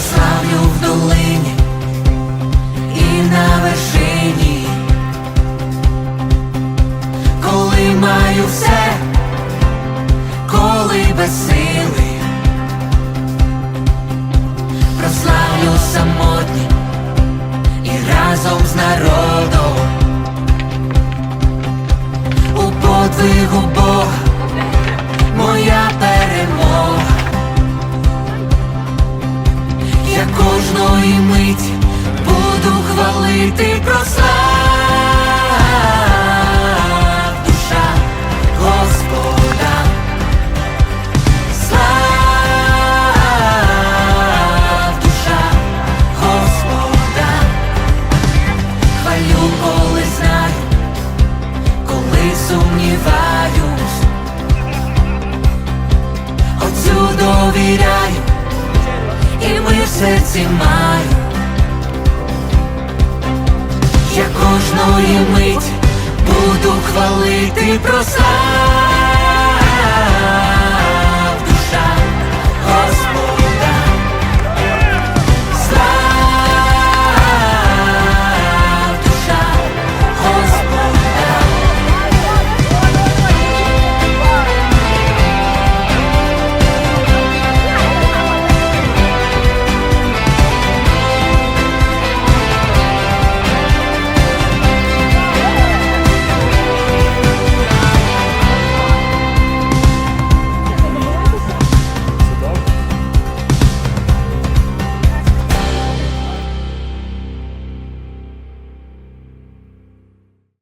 славлю в долині і на вершині, коли маю все, коли без сили, прославлю самотні і разом з народом у подвигу Бога. Хвалити прослав душа Господа. Слав душа Господа. Хвалю, коли знаю, коли сумніваюсь. Отцю довіряю і мир в серці маю. Кожної мить буду хвалити прослав